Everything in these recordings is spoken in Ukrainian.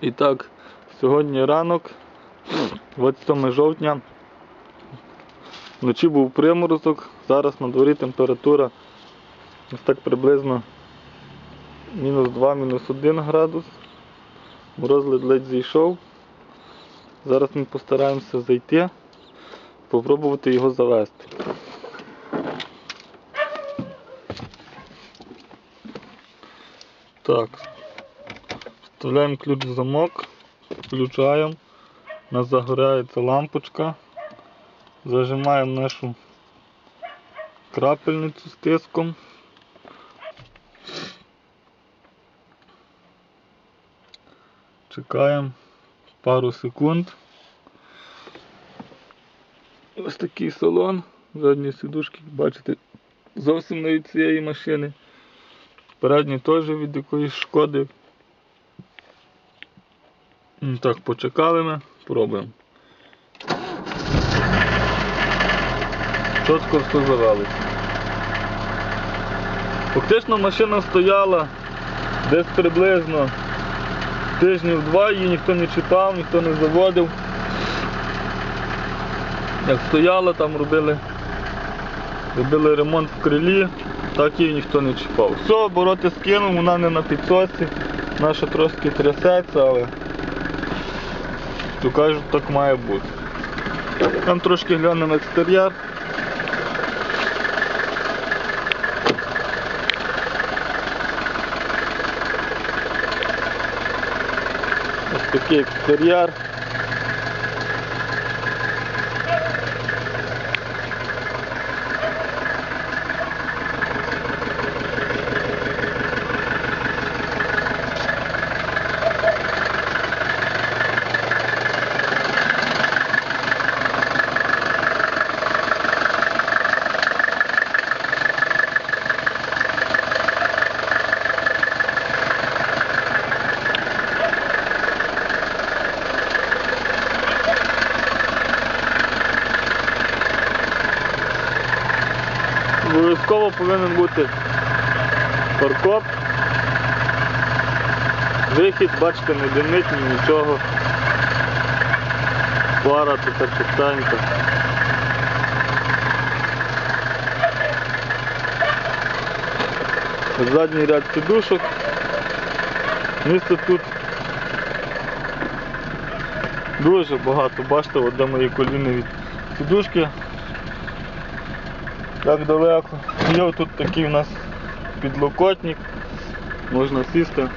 І так, сьогодні ранок, 27 жовтня. Вночі був приморозок, зараз на дворі температура ось так приблизно мінус 2, мінус 1 градус. Мороз ледь зійшов. Зараз ми постараємося зайти, попробувати його завести. Так, вставляємо ключ в замок, включаємо, у нас загоряється лампочка, зажимаємо нашу крапельницю з тиском. Чекаємо пару секунд. Ось такий салон, задні сідушки, бачите, зовсім не від цієї машини. Передні теж від якоїсь шкоди. Так, почекали ми, пробуємо. Чітко все завелося. Фактично машина стояла десь приблизно тижнів два, її ніхто не читав, ніхто не заводив. Як стояла, там робили, робили ремонт в крилі, так її ніхто не чіпав. Все, обороти скинув, вона не на підсосі, наша трошки трясеться, але то кажуть, так має бути. Там трошки глянемо екстер'єр. Ось такий екстер'єр. Обов'язково повинен бути фаркоп. Вихід, бачите, не димить, ні нічого. Пара тут чистенька. Задній ряд сідушок. Місце тут дуже багато, бачите, от де мої коліни від сідушки. Так далеко. Є тут такий у нас підлокотник, можна сісти.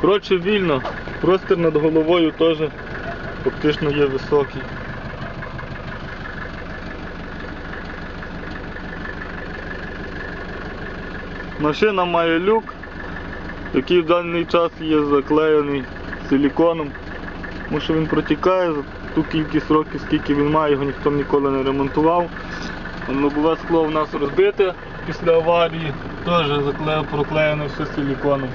Коротше вільно, простір над головою теж фактично є високий. Машина має люк, який в даний час є заклеєний силіконом, тому що він протікає за ту кількість років, скільки він має, його ніхто ніколи не ремонтував. Лобове скло в нас розбите після аварії, теж проклеєно все силіконом.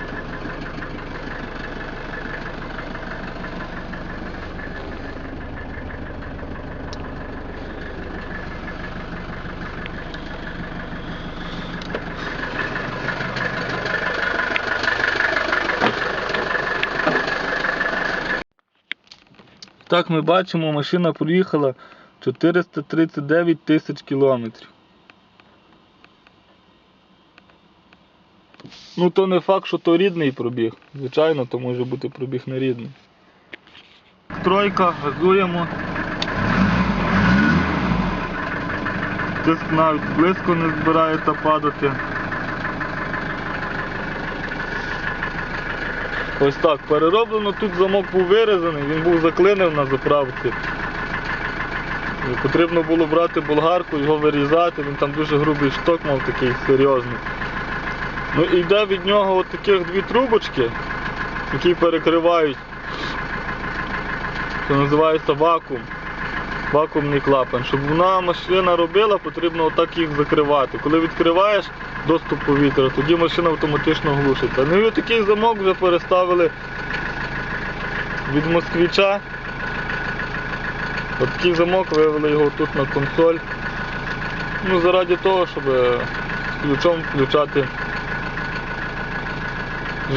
Так ми бачимо, машина проїхала 439 тисяч кілометрів. Ну то не факт, що то рідний пробіг. Звичайно, то може бути пробіг не рідний. Тройка, газуємо. Тиск навіть близько не збирається падати. Ось так, перероблено, тут замок був вирізаний, він був заклинив на заправці. Потрібно було брати болгарку, його вирізати, він там дуже грубий шток мав такий серйозний. Ну йде від нього от таких дві трубочки, які перекривають, що називається вакуум. Вакуумний клапан. Щоб вона машина робила, потрібно отак їх закривати. Коли відкриваєш доступ повітря, тоді машина автоматично глушиться. Ну і такий замок вже переставили від москвича. От такий замок вивели його тут на консоль. Ну, заради того, щоб ключом включати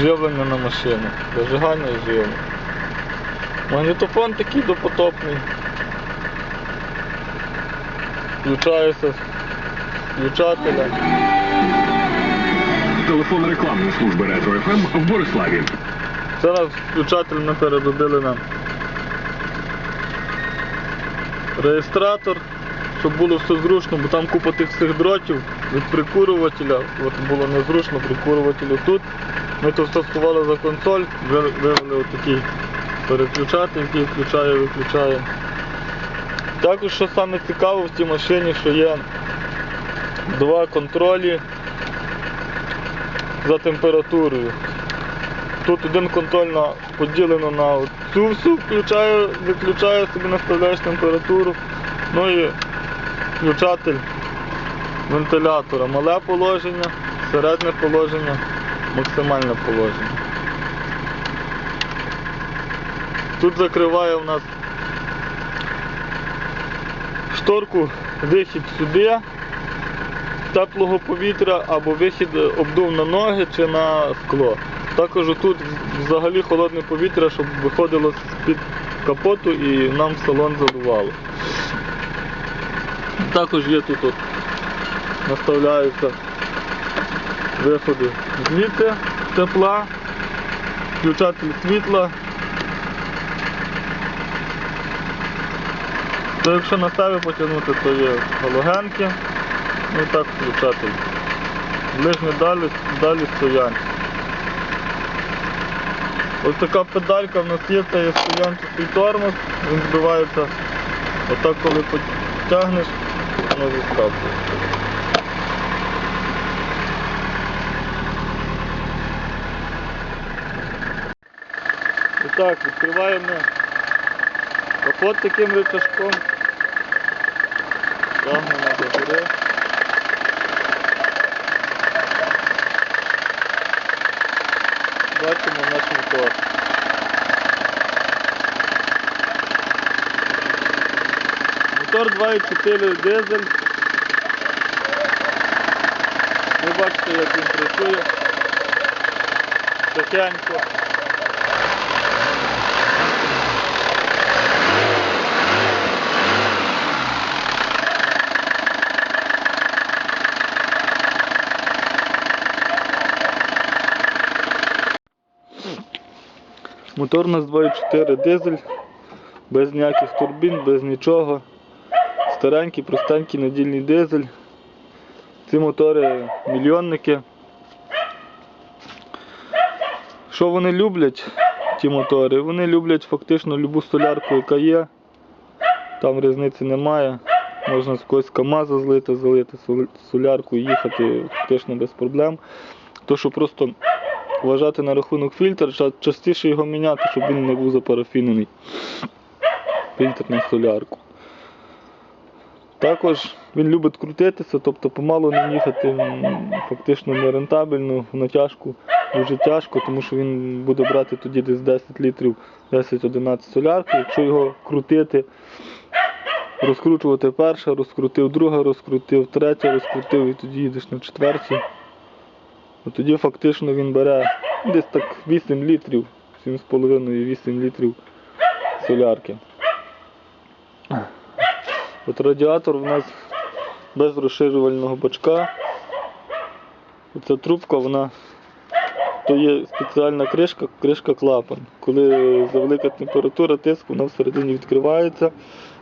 живлення на машину. Зажигання і живлення. Магнітофон такий допотопний. Включається з включателя. Телефон рекламної служби Ретро ФМ в Бориславі. Зараз включатель ми переробили на реєстратор, щоб було все зручно, бо там купа тих всіх дротів від прикурювателя, от було незручно прикурювателю тут. Ми то все за консоль, вивели отакий переключатель, який включає, виключає. Також що саме цікаво в цій машині, що є два контролі за температурою. Тут один контроль на, поділено на цю всю, включаю, виключаю, собі наставляєш температуру. Ну і включатель вентилятора. Мале положення, середнє положення, максимальне положення. Тут закриває у нас шторку вихід сюди теплого повітря або вихід е, обдув на ноги чи на скло. Також тут взагалі холодне повітря, щоб виходило з-під капоту і нам салон задувало. Також є тут от, наставляються виходи звідти тепла, включатель світла. То якщо на себе потягнути, то є галогенки. Ну і так включатель. Ближні далі, далі стоянки. Ось така педалька в нас є, це є стоянчий тормоз, він збивається. Отак коли потягнеш, воно зіскакує. І так, відкриваємо капот таким рычажком. Тягнемо до гори. Бачимо наш мотор. Мотор 2.4 дизель. Ви бачите, як він працює. Тихенько. Мотор у нас 2.4 дизель, без ніяких турбін, без нічого. Старенький, простенький надільний дизель. Ці мотори мільйонники. Що вони люблять, ті мотори? Вони люблять фактично любу солярку, яка є. Там різниці немає. Можна з якогось КАМАЗа злити, залити солярку і їхати фактично без проблем. То, що просто вважати на рахунок фільтр, частіше його міняти, щоб він не був запарафінений. Фільтр на солярку. Також він любить крутитися, тобто помалу не їхати фактично нерентабельно, в натяжку дуже тяжко, тому що він буде брати тоді десь 10 літрів 10-11 солярки. Якщо його крутити, розкручувати перша, розкрутив друга, розкрутив третя, розкрутив і тоді їдеш на четвертій. Тоді фактично він бере десь так 8 літрів, 7,5-8 літрів солярки. От радіатор у нас без розширювального бачка. Оця трубка, вона то є спеціальна кришка, кришка клапан. Коли завелика температура, тиск, вона всередині відкривається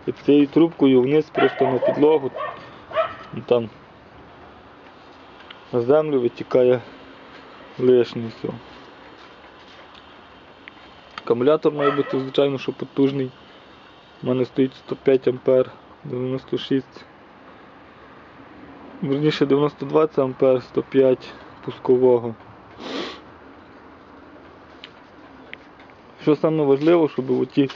і цією трубкою вниз просто на підлогу. Там на землю витікає лишнє все. Акумулятор має бути, звичайно, що потужний. У мене стоїть 105 ампер, 96. Верніше 92 це ампер, 105 пускового. Що саме важливо, щоб оті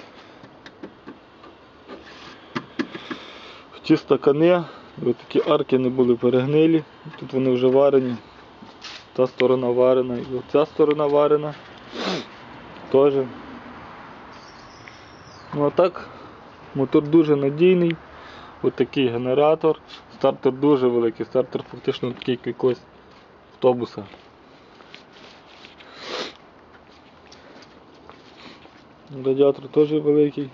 ті стакани, Ось такі арки не були перегнилі, тут вони вже варені. Та сторона варена і оця сторона варена. Теж. Ну а так, мотор дуже надійний. Отакий От генератор. Стартер дуже великий, стартер фактично такий як якогось автобуса. Радіатор теж великий.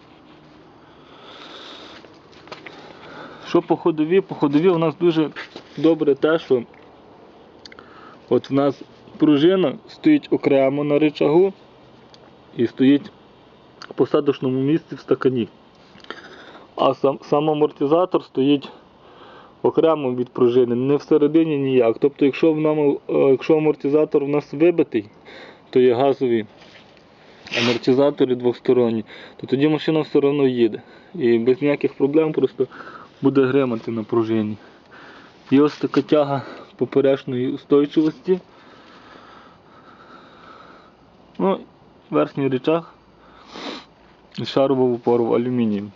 Що по ходові? По ходові у нас дуже добре те, що от в нас пружина стоїть окремо на рычагу і стоїть в посадочному місці в стакані. А сам, сам амортизатор стоїть окремо від пружини, не всередині ніяк. Тобто, якщо, в нам, е, якщо амортизатор у нас вибитий, то є газові амортизатори двосторонні, то тоді машина все одно їде. І без ніяких проблем просто буде гримати на пружині. І ось така тяга поперечної устойчивості. Ну, верхній речах і опору в алюмінію.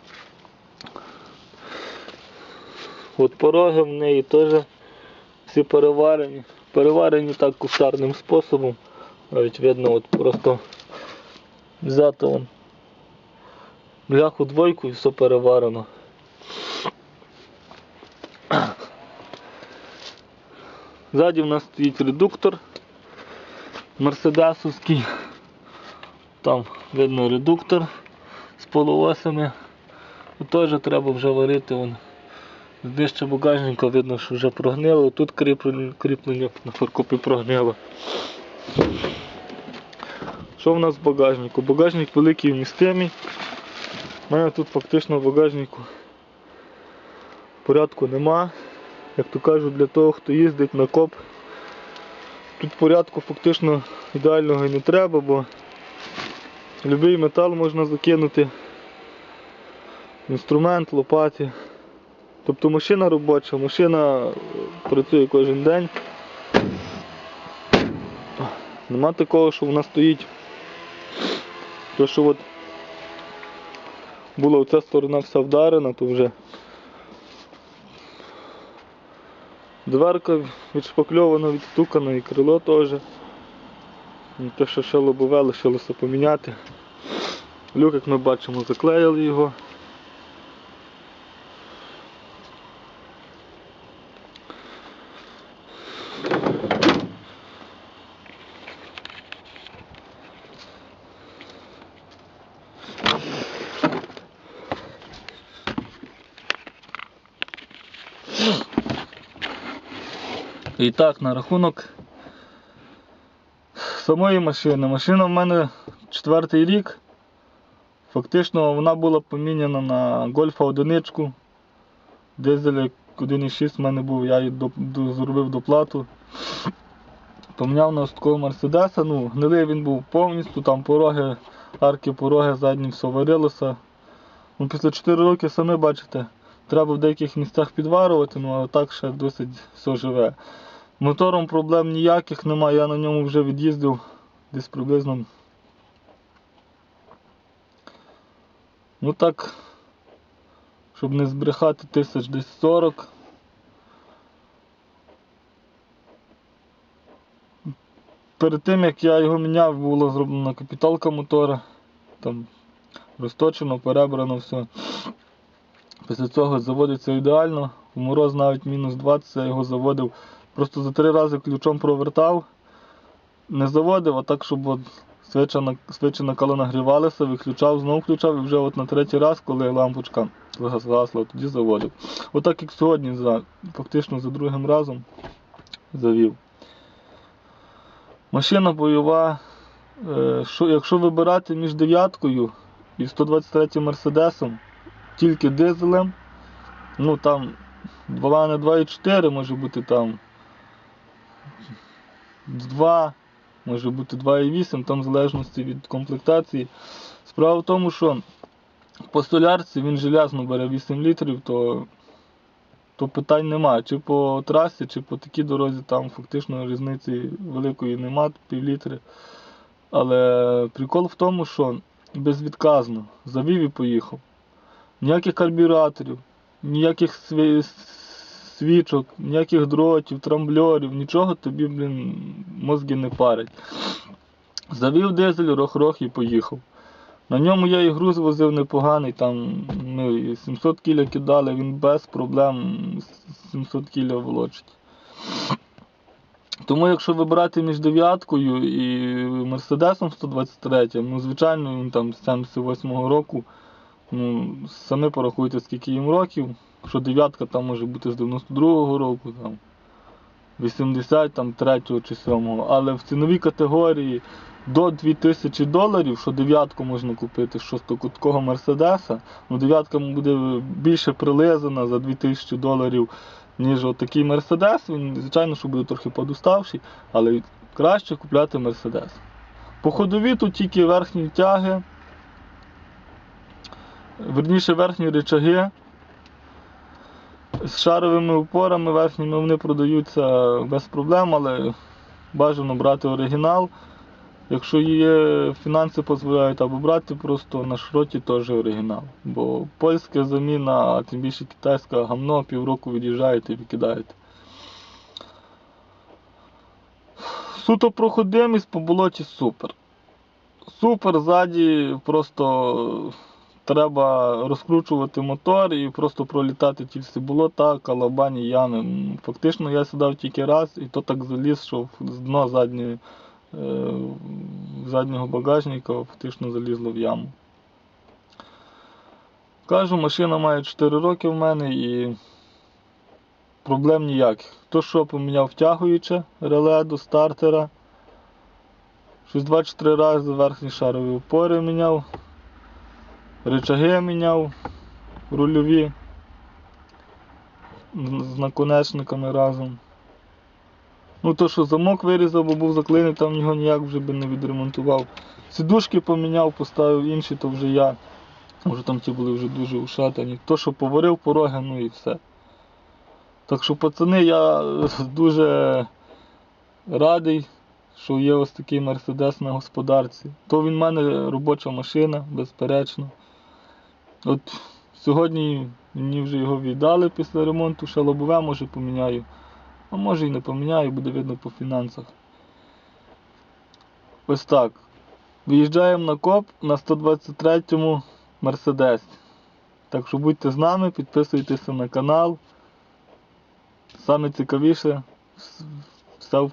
От пороги в неї теж всі переварені. Переварені так кустарним способом. Навіть видно, от просто взято бляху двойку і все переварено. Ззаді в нас стоїть редуктор мерседесовський. Там видно редуктор з полуосами. Тут теж треба вже варити. Вон. Нижче багажника видно, що вже прогнило. Тут кріплення, на фаркопі прогнило. Що в нас в багажнику? Багажник великий вмістимий. У мене тут фактично в багажнику порядку нема. Як то кажуть, для того, хто їздить на коп, тут порядку фактично ідеального і не треба, бо будь-який метал можна закинути, інструмент, лопаті. Тобто машина робоча, машина працює кожен день. Нема такого, що вона стоїть. То, що от була оця сторона вся вдарена, то вже дверка відшпакльована, відстукана і крило теж. Те, що ще лобове, лишилося поміняти. Люк, як ми бачимо, заклеїли його. І так, на рахунок самої машини. Машина в мене четвертий рік. Фактично вона була поміняна на гольфа одиничку. Дизель 1.6 в мене був, я її до, до, зробив доплату. Поміняв на такого Мерседеса, ну, гнилий він був повністю, там пороги, арки, пороги, задні, все варилося. Ну, після 4 роки самі бачите, треба в деяких місцях підварювати, ну а так ще досить все живе. Мотором проблем ніяких немає, я на ньому вже від'їздив десь приблизно. Ну так, щоб не збрехати, тисяч десь 40. Перед тим як я його міняв, була зроблена капіталка мотора. Там розточено, перебрано все. Після цього заводиться ідеально. В мороз навіть мінус 20 я його заводив. Просто за три рази ключом провертав, не заводив, а так, щоб от свеча, на- свечі накало нагрівалися, виключав, знову включав і вже от на третій раз, коли лампочка згасла, тоді заводив. Отак як сьогодні, фактично за другим разом завів. Машина бойова. Е, якщо вибирати між дев'яткою і 123 Мерседесом, тільки дизелем, ну там 2 на 2,4 може бути там 2, може бути 2,8, там в залежності від комплектації. Справа в тому, що по солярці він желязно бере 8 літрів, то, то питань немає. Чи по трасі, чи по такій дорозі там фактично різниці великої нема, пів літри. Але прикол в тому, що безвідказно завів і поїхав. Ніяких карбюраторів, ніяких свічок, ніяких дротів, трамбльорів, нічого тобі, блін, мозги не парить. Завів дизель, рох-рох і поїхав. На ньому я і груз возив непоганий, там ну, 700 кіля кидали, він без проблем 700 кіля волочить. Тому якщо вибирати між дев'яткою і Мерседесом 123, ну звичайно він там з 78-го року, ну самі порахуйте скільки їм років, що дев'ятка там може бути з 92-го року, там 80, там 3 чи 7-го. але в ціновій категорії до 2000 доларів, що дев'ятку можна купити шостокуткого Мерседеса, ну дев'ятка буде більше прилизана за 2000 доларів, ніж отакий Мерседес. Він, звичайно, що буде трохи подуставший, але краще купляти Мерседес. По ходові тут тільки верхні тяги, верніше верхні речаги. З шаровими опорами верхніми вони продаються без проблем, але бажано брати оригінал. Якщо є фінанси дозволяють, або брати просто на шроті теж оригінал. Бо польська заміна, а тим більше китайська гамно, півроку від'їжджаєте і викидаєте. Суто проходимість по болоті супер. Супер ззаді просто треба розкручувати мотор і просто пролітати ті всі болота, калабані, ями. Фактично я сідав тільки раз і то так заліз, що з дно задньої, е, заднього багажника фактично залізло в яму. Кажу, машина має 4 роки в мене і проблем ніяких. То, що поміняв втягуюче реле до стартера. Щось 2-3 рази верхні шарові опори міняв. Рычаги міняв рульові з наконечниками разом. Ну то, що замок вирізав, бо був заклинений, там його ніяк вже би не відремонтував. Сідушки поміняв, поставив інші, то вже я. Може там ті були вже дуже ушатані. То, що поварив пороги, ну і все. Так що, пацани, я дуже радий, що є ось такий мерседес на господарці. То він в мене робоча машина, безперечно. От сьогодні мені вже його віддали після ремонту, ще лобове може поміняю. А може і не поміняю, буде видно по фінансах. Ось так. Виїжджаємо на коп на 123-му Мерседес. Так що будьте з нами, підписуйтеся на канал. Саме цікавіше, все в